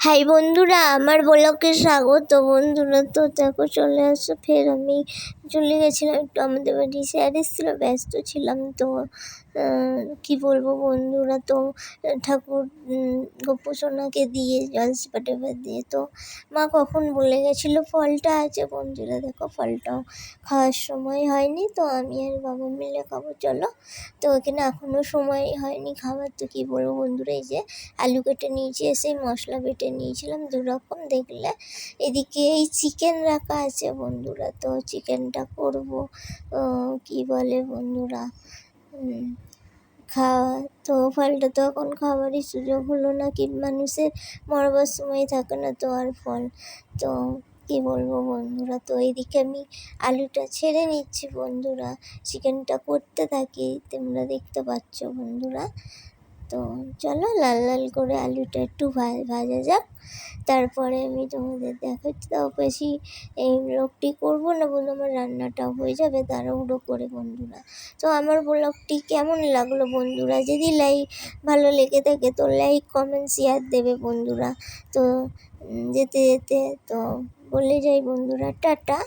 High বন্ধুরা, আমার ব্লগে স্বাগত। বন্ধুরা, তো দেখো, চলে আসো। ফের আমি চলে গেছিলাম, একটু আমাদের বাড়ি স্যার এসেছিল, ব্যস্ত ছিলাম তো কি বলব বন্ধুরা, তো, ঠাকুর গোপুসোনাকে দিয়ে জলসিপা টেপা দিয়ে, তো, মা কখন বলে গেছিল, ফলটা আছে বন্ধুরা, দেখো, ফলটাও খাওয়ার সময় হয়নি, তো আমি আর বাবা মিলে খাব, চলো। তো এখানে এখনও সময় হয়নি খাবার, তো কী বলব বন্ধুরা, এই যে আলু কেটে নিয়েছি, এসে মশলা বেটে নিয়েছিলাম দু রকম, দেখলে এদিকে এই চিকেন রাখা আছে বন্ধুরা, তো চিকেনটা করব কি বলে বন্ধুরা খাওয়া তো ফলটা তো এখন খাবারই সুযোগ হলো না কি মানুষের মরবার সময় থাকে না তো আর ফল, তো কি বলব বন্ধুরা, তো এইদিকে আমি আলুটা ছেড়ে নিচ্ছি বন্ধুরা চিকেনটা করতে থাকি, তোমরা দেখতে পাচ্ছ বন্ধুরা তো চলো লাল লাল করে আলুটা একটু ভাজা যাক। তারপরে আমি তোমাদের দেখাচ্ছি। তাও বেশি এই ব্লগটি করব না বন্ধু আমার রান্নাটাও হয়ে যাবে, তাড়াহুড়ো করে বন্ধুরা। তো আমার ব্লগটি কেমন লাগল বন্ধুরা? যদি লাইক ভালো লেগে থাকে তো লাইক, কমেন্ট, শেয়ার দেবে বন্ধুরা। তো যেতে যেতে তো বলে যাই বন্ধুরা, টাটা।